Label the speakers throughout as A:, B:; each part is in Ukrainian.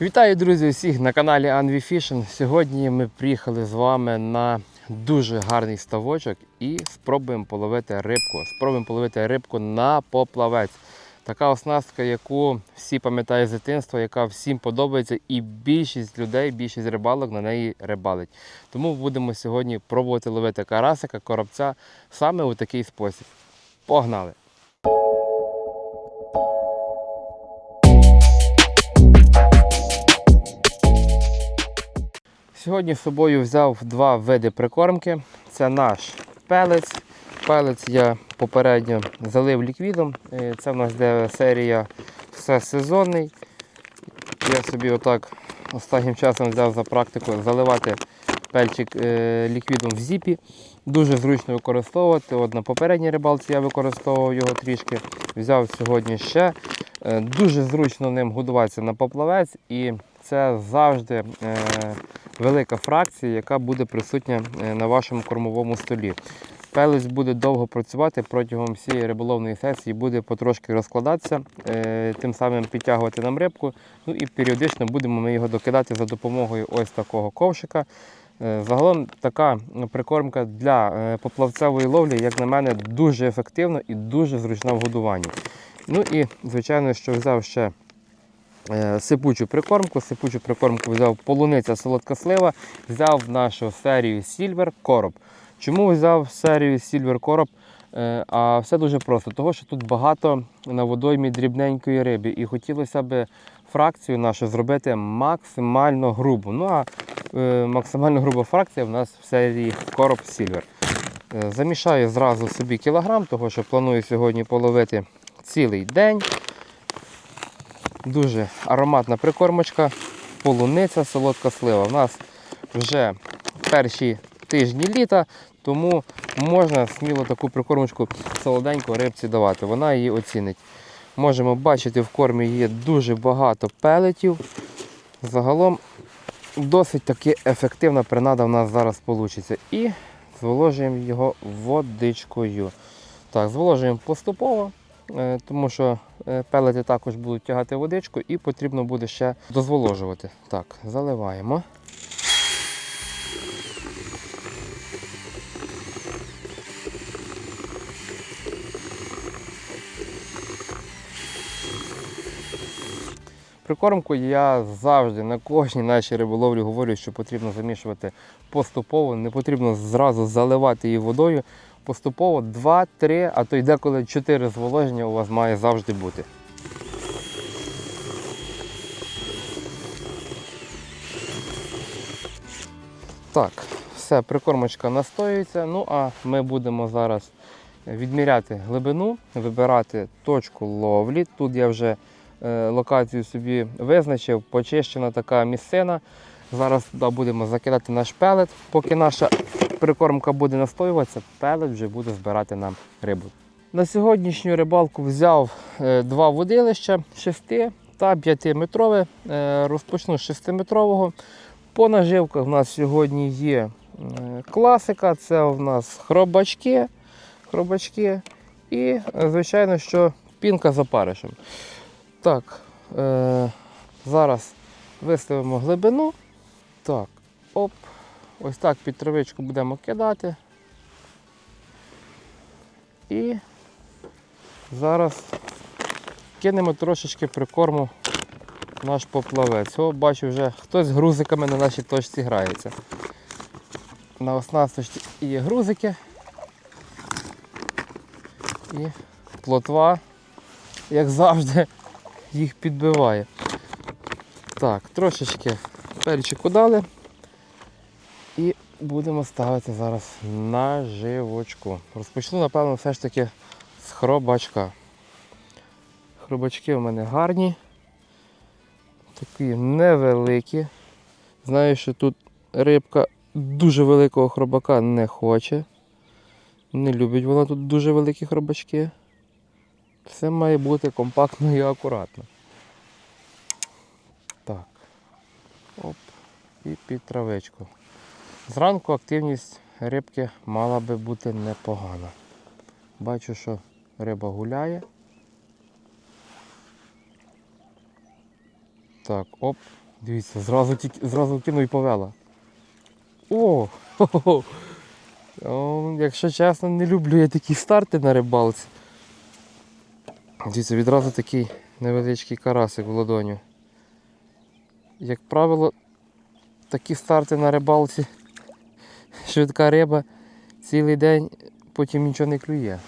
A: Вітаю, друзі, усіх на каналі Anvi Fishing. Сьогодні ми приїхали з вами на дуже гарний ставочок і спробуємо половити рибку. Спробуємо половити рибку на поплавець. Така оснастка, яку всі пам'ятають з дитинства, яка всім подобається, і більшість людей, більшість рибалок на неї рибалить. Тому будемо сьогодні пробувати ловити карасика, коробця саме у такий спосіб. Погнали! Сьогодні з собою взяв два види прикормки. Це наш пелець. Пелець я попередньо залив ліквідом. Е, Це в нас йде серія все сезонний. Я собі отак останнім часом взяв за практику заливати пельчик е, ліквідом в зіпі. Дуже зручно використовувати. От на попередній рибалці я використовував його трішки. Взяв сьогодні ще. Е, Дуже зручно ним годуватися на поплавець і це завжди е, велика фракція, яка буде присутня е, на вашому кормовому столі. Пелець буде довго працювати протягом всієї риболовної сесії, буде потрошки розкладатися, е, тим самим підтягувати нам рибку. Ну і періодично будемо ми його докидати за допомогою ось такого ковшика. Загалом така прикормка для поплавцевої ловлі, як на мене, дуже ефективна і дуже зручна в годуванні. Ну і, звичайно, що взяв ще сипучу прикормку. Сипучу прикормку взяв полуниця солодка слива, взяв нашу серію Silver Короб. Чому взяв серію Silver Короб? Е, А все дуже просто, тому що тут багато на водоймі дрібненької риби, і хотілося б фракцію нашу зробити максимально грубу. Ну а е, максимально груба фракція в нас в серії Короб Silver. Е, Замішаю зразу собі кілограм, того що планую сьогодні половити цілий день. Дуже ароматна прикормочка, полуниця, солодка слива. У нас вже перші тижні літа, тому можна сміло таку прикормочку солоденьку рибці давати. Вона її оцінить. Можемо бачити, в кормі є дуже багато пелетів. Загалом досить таки ефективна принада в нас зараз вийде. І зволожуємо його водичкою. Так, зволожуємо поступово, тому що е, пелети також будуть тягати водичку і потрібно буде ще дозволожувати. Так, заливаємо. Прикормку я завжди на кожній нашій риболовлі говорю, що потрібно замішувати поступово, не потрібно зразу заливати її водою. Поступово 2-3, а то й деколи 4 зволоження у вас має завжди бути. Так, все, прикормочка настоюється. Ну а ми будемо зараз відміряти глибину, вибирати точку ловлі. Тут я вже е, локацію собі визначив, почищена така місцина. Зараз туди будемо закидати наш пелет. Поки наша прикормка буде настоюватися, пелет вже буде збирати нам рибу. На сьогоднішню рибалку взяв е, два водилища 6 та 5 метрове. Е, Розпочну з 6-метрового. По наживках в нас сьогодні є е, класика, це у нас хробачки, хробачки і, звичайно, що пінка з опаришем. Так, зараз виставимо глибину. Так, оп. Ось так під травичку будемо кидати. І зараз кинемо трошечки прикорму наш поплавець. О, бачу вже хтось з грузиками на нашій точці грається. На оснасточці є грузики і плотва, як завжди, їх підбиває. Так, трошечки перчику дали і будемо ставити зараз наживочку. Розпочну, напевно, все ж таки з хробачка. Хробачки у мене гарні, такі невеликі. Знаю, що тут рибка дуже великого хробака не хоче. Не любить вона тут дуже великі хробачки. Все має бути компактно і акуратно. Так. Оп. І під травичку. Зранку активність рибки мала би бути непогана. Бачу, що риба гуляє. Так, оп, Дивіться, зразу, зразу кинув і повела. О! О, якщо чесно, не люблю я такі старти на рибалці. Дивіться, відразу такий невеличкий карасик в ладоню. Як правило, такі старти на рибалці, швидка риба, цілий день потім нічого не клює.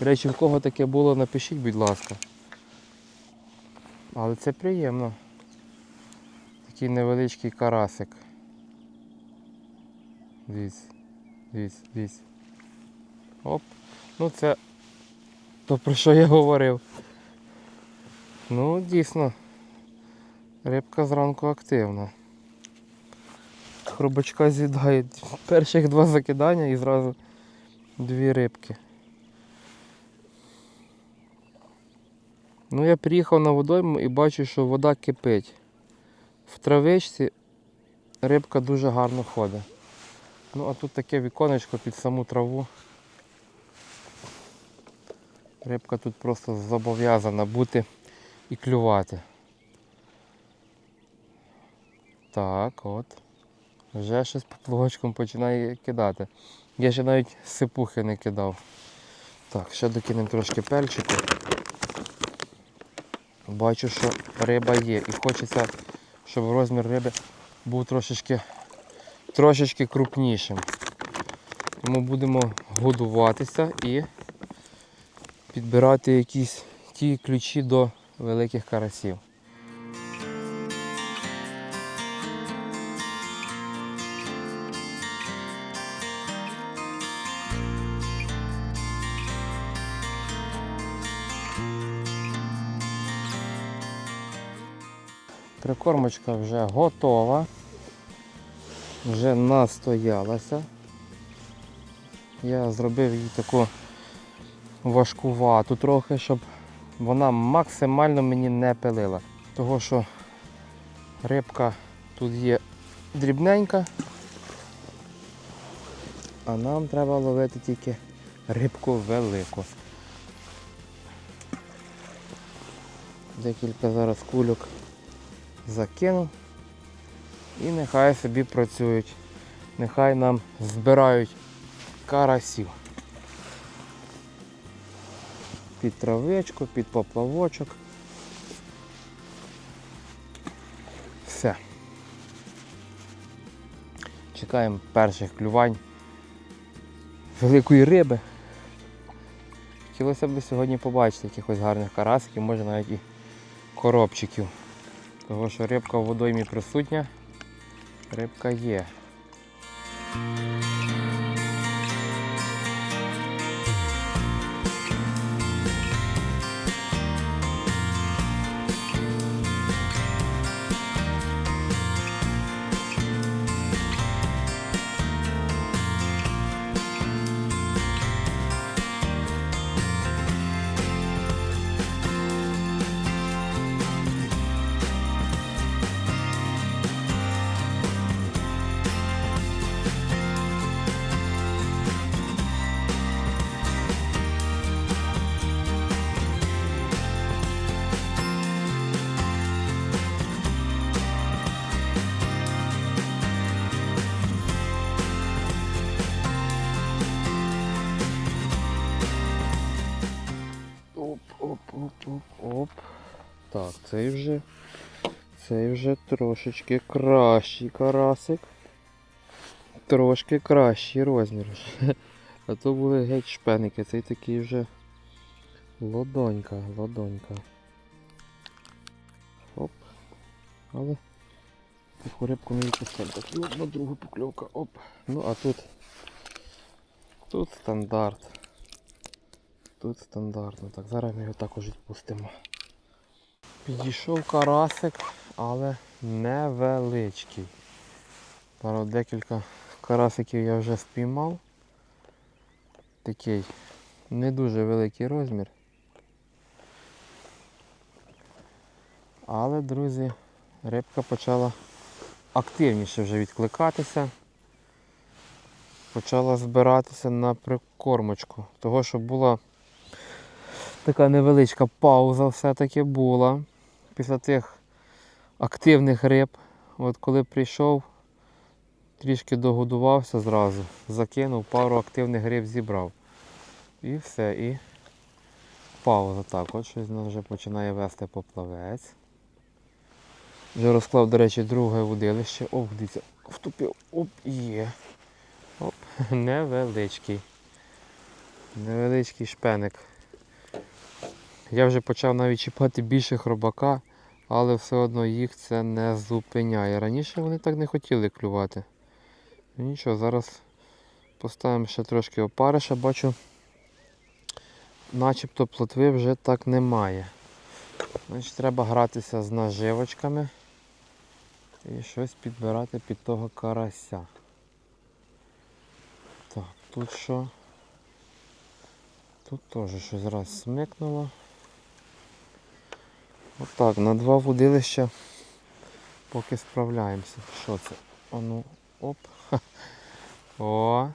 A: Речі, в кого таке було, напишіть, будь ласка. Але це приємно. Такий невеличкий карасик. Дивіться, дивіться, дивіться. Оп. Ну це то про що я говорив. Ну, дійсно. Рибка зранку активна. Хробачка з'їдає перших два закидання і зразу дві рибки. Ну, я приїхав на водойму і бачу, що вода кипить. В травичці рибка дуже гарно ходить. Ну, а тут таке віконечко під саму траву. Рибка тут просто зобов'язана бути і клювати. Так, от. Вже щось поплавочком починає кидати. Я ще навіть сипухи не кидав. Так, ще докинемо трошки пельчику. Бачу, що риба є. І хочеться, щоб розмір риби був трошечки, трошечки крупнішим. Тому будемо годуватися і підбирати якісь ті ключі до великих карасів. Прикормочка вже готова, вже настоялася. Я зробив її таку важкувату трохи, щоб вона максимально мені не пилила. Того що рибка тут є дрібненька, а нам треба ловити тільки рибку велику. Декілька зараз кульок закину і нехай собі працюють. Нехай нам збирають карасів. Під травичку, під поплавочок. Все. Чекаємо перших клювань великої риби. Хотілося б сьогодні побачити якихось гарних карасиків, може навіть і коробчиків. Того що рибка в водоймі присутня, рибка є. Оп. Так, цей вже. Цей вже трошечки кращий карасик. Трошки кращий розмір. А то були геть шпеники, цей такий вже ладонька, ладонька. Оп. Але таку рибку не відпускаємо. Так, і друга покльовка. Оп. Ну а тут. Тут стандарт. Тут стандартно. Так, зараз ми його також відпустимо. Підійшов карасик, але невеличкий. Зараз декілька карасиків я вже спіймав. Такий не дуже великий розмір. Але, друзі, рибка почала активніше вже відкликатися. Почала збиратися на прикормочку. Того, що була така невеличка пауза все-таки була. Після тих активних риб. От коли прийшов, трішки догодувався зразу, закинув, пару активних риб зібрав. І все, і пауза. Так, от щось нас вже починає вести поплавець. Вже розклав, до речі, друге водилище. Оп, дивіться, втупив. Оп, є. Оп, невеличкий. Невеличкий шпеник. Я вже почав навіть чіпати більше хробака, але все одно їх це не зупиняє. Раніше вони так не хотіли клювати. Ну Нічого, зараз поставимо ще трошки опариша, бачу, начебто плотви вже так немає. Значить, треба гратися з наживочками і щось підбирати під того карася. Так, тут що? Тут теж щось раз смикнуло. Отак, на два водилища поки справляємося. Що це? О, ну, оп. О.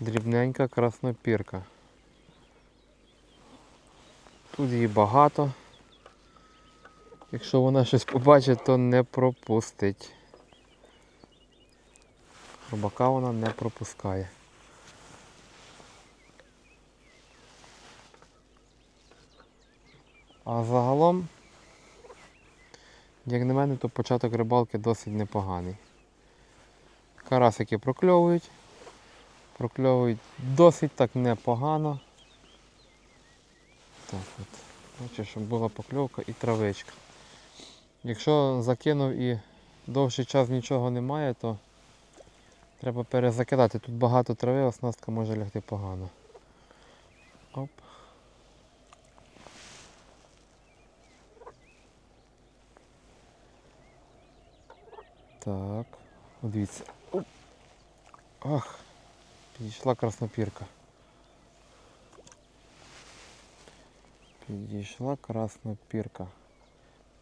A: Дрібненька краснопірка. Тут її багато. Якщо вона щось побачить, то не пропустить. Рубака вона не пропускає. А загалом, як на мене, то початок рибалки досить непоганий. Карасики прокльовують, прокльовують досить так непогано. Так от, бачу, щоб була покльовка і травичка. Якщо закинув і довший час нічого немає, то треба перезакидати. Тут багато трави, оснастка може лягти погано. Оп. Так, от дивіться. Ах, підійшла краснопірка. Підійшла краснопірка.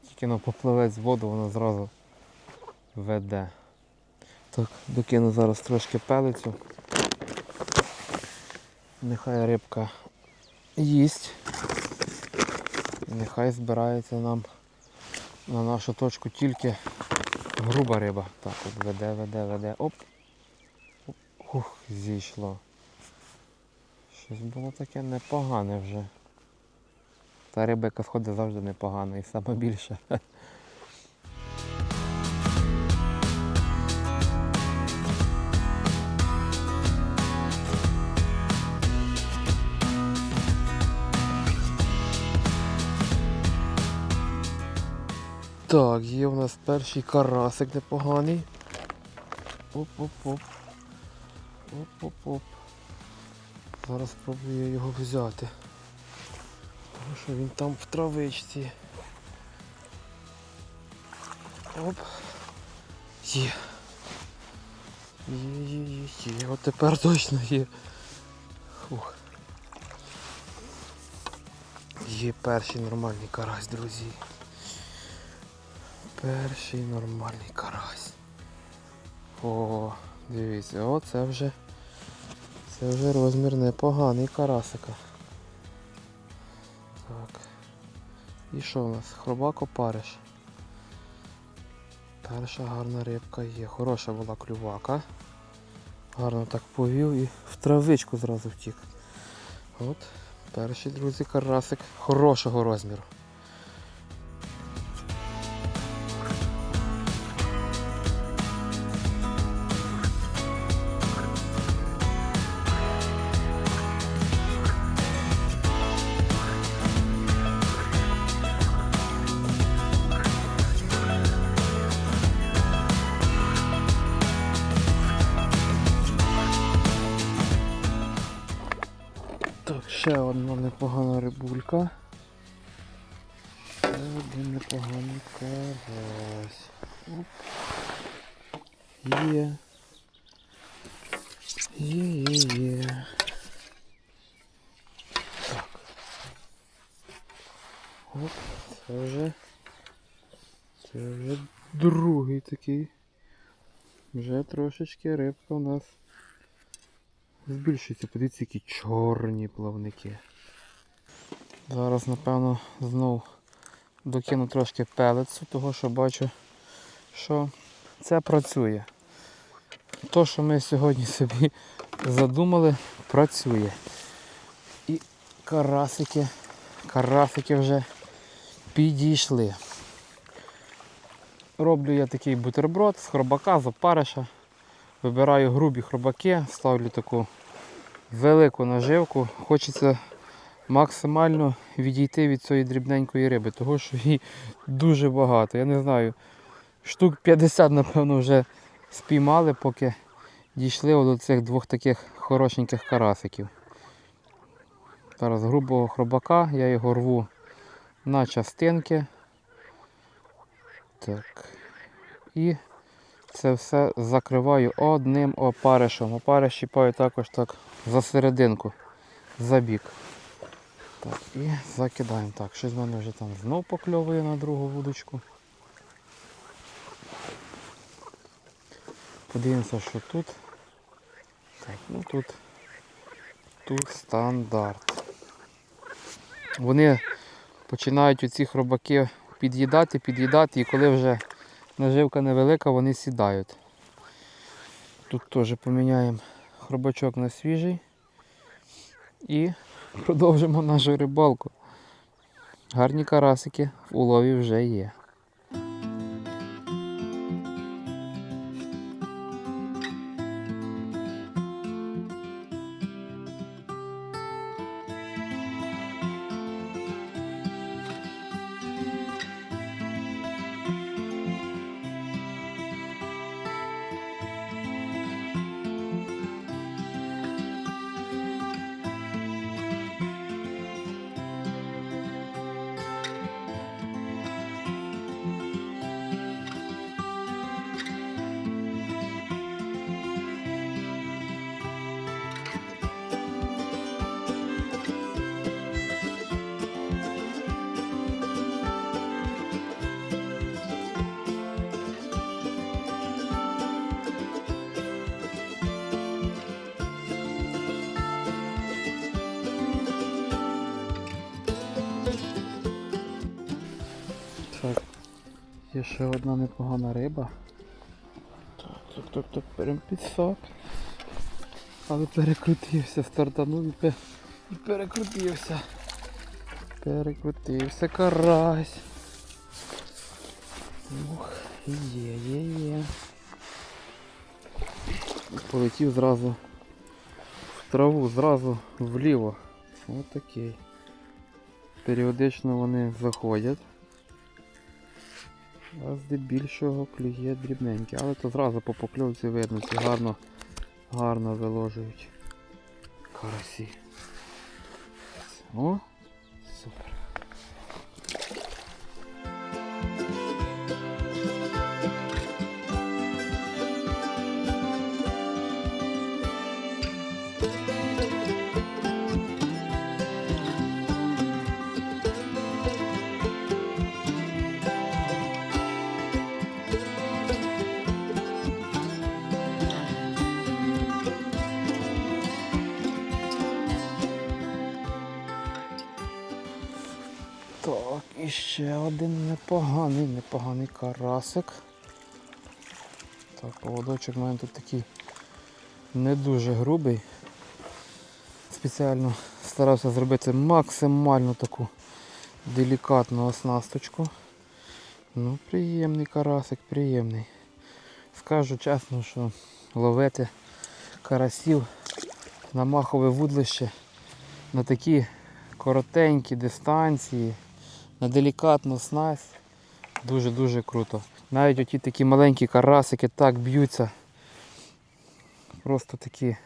A: Тільки на попливець воду вона зразу веде. Так, докину зараз трошки пелицю. Нехай рибка їсть. І нехай збирається нам на нашу точку тільки груба риба. Так, от веде, веде, веде. Оп. Ух, зійшло. Щось було таке непогане вже. Та риба, яка сходить завжди непогана і саме більше. Так, є у нас перший карасик непоганий. Оп-оп-оп. Оп-оп-оп. Зараз спробую його взяти. Тому що він там в травичці. Оп. Є. Є, є, є, є. От тепер точно є. Фух. Є перший нормальний карась, друзі. Перший нормальний карась. О, дивіться, о, це вже це вже розмір непоганий карасика. Так. І що у нас? Хробак опариш. Перша гарна рибка є. Хороша була клювака. Гарно так повів і в травичку зразу втік. От, перший, друзі, карасик хорошого розміру. Ще один непоганий карась. Оп. Є. Є, є, є. Так. Оп, це вже. Це вже другий такий. Вже трошечки рибка у нас збільшується. Подивіться, які чорні плавники. Зараз, напевно, знов докину трошки пелецу, того що бачу, що це працює. То, що ми сьогодні собі задумали, працює. І карасики, карасики вже підійшли. Роблю я такий бутерброд з хробака, з опариша. Вибираю грубі хробаки, ставлю таку велику наживку. Хочеться максимально відійти від цієї дрібненької риби, тому що її дуже багато. Я не знаю, штук 50, напевно, вже спіймали, поки дійшли до цих двох таких хорошеньких карасиків. Зараз грубого хробака, я його рву на частинки. Так. І це все закриваю одним опаришем. Опариш чіпаю також так за серединку, за бік. Так, і закидаємо. Так, щось в мене вже там знов покльовує на другу вудочку. Подивимося, що тут. Так, ну тут, тут стандарт. Вони починають оці хробаки під'їдати, під'їдати, і коли вже наживка невелика, вони сідають. Тут теж поміняємо хробачок на свіжий і продовжимо нашу рибалку. Гарні карасики в улові вже є. Є ще одна непогана риба. Так, так, так, так, беремо підсак. Але перекрутився, стартанув і, пе... і перекрутився. Перекрутився карась. Ух, є, є, є. Полетів зразу в траву, зразу вліво. Отакий. Періодично вони заходять. А здебільшого клює дрібненький, але то зразу по покльовці видно, ці гарно, гарно виложують карасі. О, супер. Ще один непоганий, непоганий карасик. Так, поводочок у мене тут такий не дуже грубий. Спеціально старався зробити максимально таку делікатну оснасточку. Ну, приємний карасик, приємний. Скажу чесно, що ловити карасів на махове вудлище на такі коротенькі дистанції, на делікатну снасть. Дуже-дуже круто. Навіть оті такі маленькі карасики так б'ються. Просто такі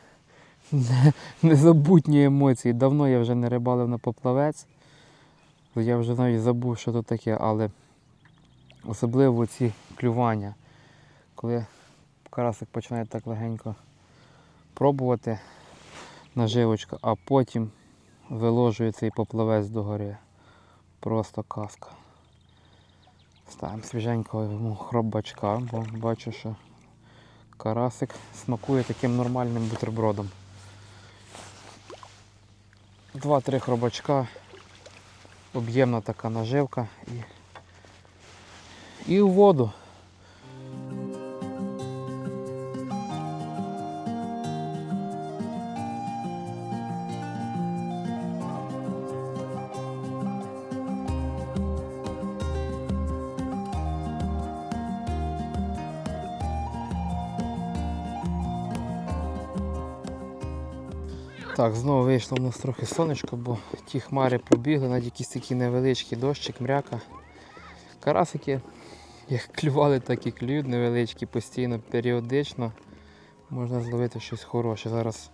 A: незабутні емоції. Давно я вже не рибалив на поплавець. Я вже навіть забув, що то таке, але особливо ці клювання. Коли карасик починає так легенько пробувати наживочка, а потім виложує цей поплавець догори. Просто казка. Ставимо свіженького йому хробачка, бо бачу, що карасик смакує таким нормальним бутербродом. Два-три хробачка, об'ємна така наживка і і в воду. Так, знову вийшло в нас трохи сонечко, бо ті хмари пробігли, навіть якісь такі невеличкі дощик, мряка. Карасики як клювали, так і клюють невеличкі, постійно, періодично. Можна зловити щось хороше. Зараз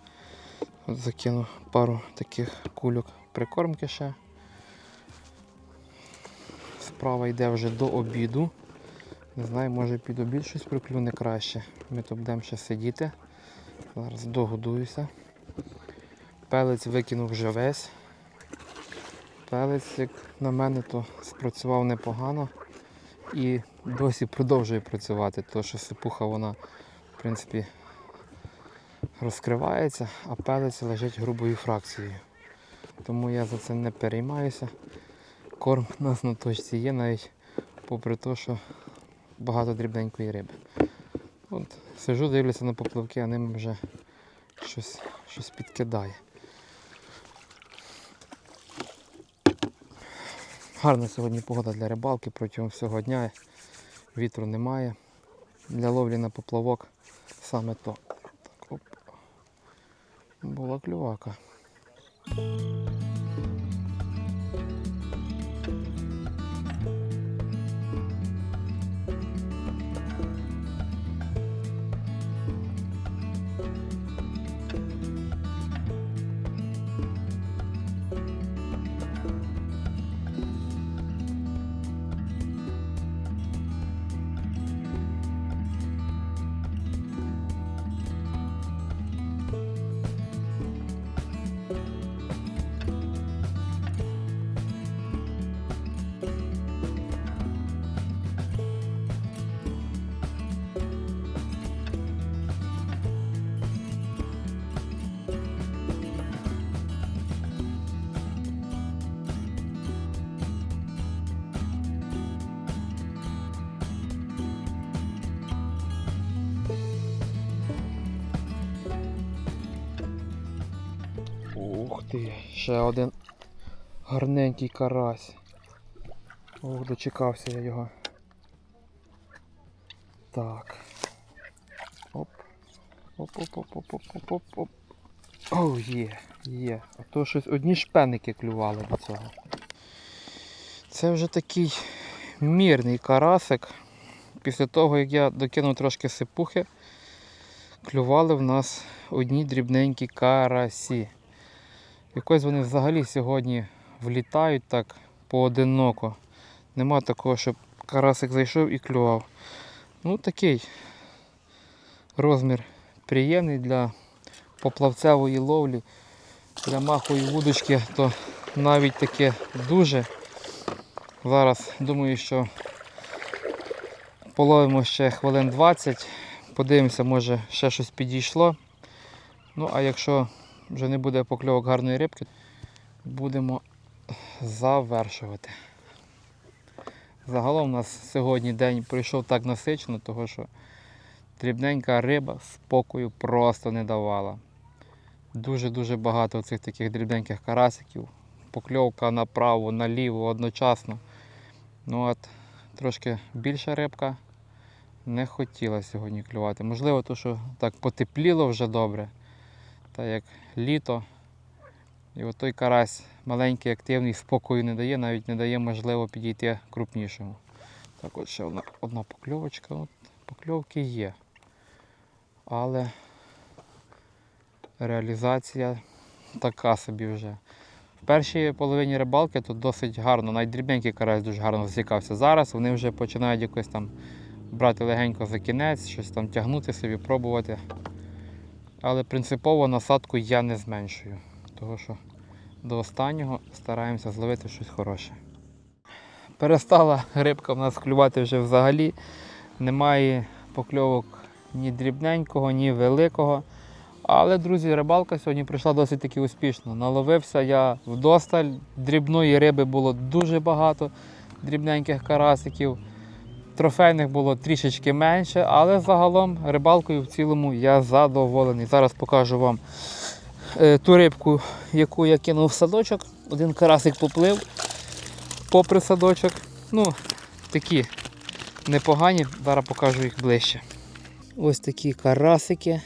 A: закину пару таких кульок прикормки ще. Справа йде вже до обіду. Не знаю, може під обід щось приклюне краще. Ми тут будемо ще сидіти. Зараз догодуюся. Пелець викинув вже весь. Пелець, як на мене, то спрацював непогано і досі продовжує працювати, тому що сипуха вона, в принципі, розкривається, а пелець лежить грубою фракцією. Тому я за це не переймаюся. Корм у нас на точці є, навіть попри те, що багато дрібненької риби. От, сижу, дивлюся на попливки, а ним вже щось, щось підкидає. Гарна сьогодні погода для рибалки протягом всього дня. Вітру немає. Для ловлі на поплавок саме то. Так, оп. Була клювака. Ух ти, ще один гарненький карась. Ох, дочекався я його. Так. Оп. Оп-оп-оп-оп-оп-оп-оп. О, є, є. А то щось одні шпеники клювали до цього. Це вже такий мірний карасик. Після того, як я докинув трошки сипухи, клювали в нас одні дрібненькі карасі. Якось вони взагалі сьогодні влітають так поодиноко. Нема такого, щоб карасик зайшов і клював. Ну такий розмір приємний для поплавцевої ловлі. Для махової вудочки то навіть таке дуже. Зараз думаю, що половимо ще хвилин 20. Подивимося, може ще щось підійшло. Ну, а якщо вже не буде покльовок гарної рибки, будемо завершувати. Загалом у нас сьогодні день пройшов так насичено, тому що дрібненька риба спокою просто не давала. Дуже-дуже багато цих таких дрібненьких карасиків. Покльовка направо, наліво одночасно. Ну от трошки більша рибка не хотіла сьогодні клювати. Можливо, то, що так потепліло вже добре. Та як літо. І от той карась маленький, активний, спокою не дає, навіть не дає можливо підійти крупнішому. Так от ще одна, одна покльовочка. От покльовки є. Але реалізація така собі вже. В першій половині рибалки тут досить гарно, навіть дрібненький карась дуже гарно засікався. Зараз вони вже починають якось там брати легенько за кінець, щось там тягнути собі, пробувати. Але принципово насадку я не зменшую, тому що до останнього стараємося зловити щось хороше. Перестала рибка в нас клювати вже взагалі. Немає покльовок ні дрібненького, ні великого. Але, друзі, рибалка сьогодні прийшла досить таки успішно. Наловився я вдосталь, дрібної риби було дуже багато, дрібненьких карасиків. Трофейних було трішечки менше, але загалом рибалкою в цілому я задоволений. Зараз покажу вам е, ту рибку, яку я кинув в садочок. Один карасик поплив попри садочок. Ну, такі непогані, зараз покажу їх ближче. Ось такі карасики.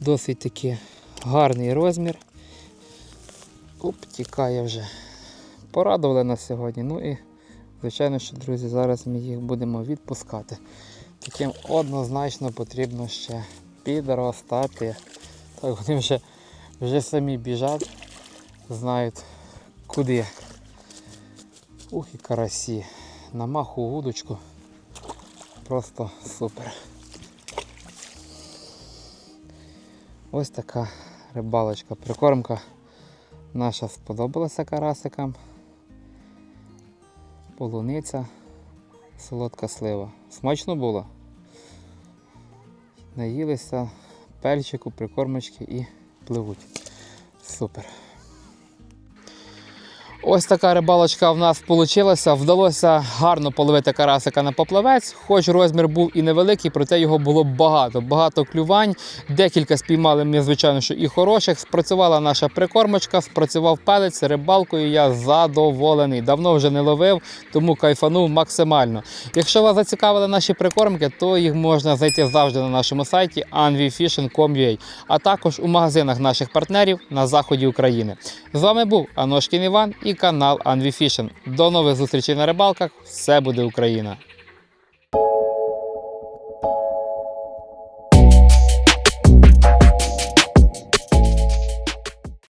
A: Досить таки гарний розмір. Оп, тікає вже. Порадували нас сьогодні. Ну і, звичайно, що, друзі, зараз ми їх будемо відпускати. Таким однозначно потрібно ще підростати. Так вони вже, вже самі біжать, знають куди. Ух і карасі. На маху вудочку. Просто супер. Ось така рибалочка, прикормка наша сподобалася карасикам. Полуниця, солодка слива. Смачно було. Наїлися перчику, прикормочки і пливуть. Супер. Ось така рибалочка в нас вийшла. Вдалося гарно половити карасика на поплавець. Хоч розмір був і невеликий, проте його було багато. Багато клювань. Декілька спіймали ми, звичайно, що і хороших. Спрацювала наша прикормочка, спрацював пелець, рибалкою я задоволений. Давно вже не ловив, тому кайфанув максимально. Якщо вас зацікавили наші прикормки, то їх можна знайти завжди на нашому сайті anvifishing.com.ua, а також у магазинах наших партнерів на заході України. З вами був Аношкін Іван і канал Anvifishing. До нових зустрічей на рибалках. Все буде Україна!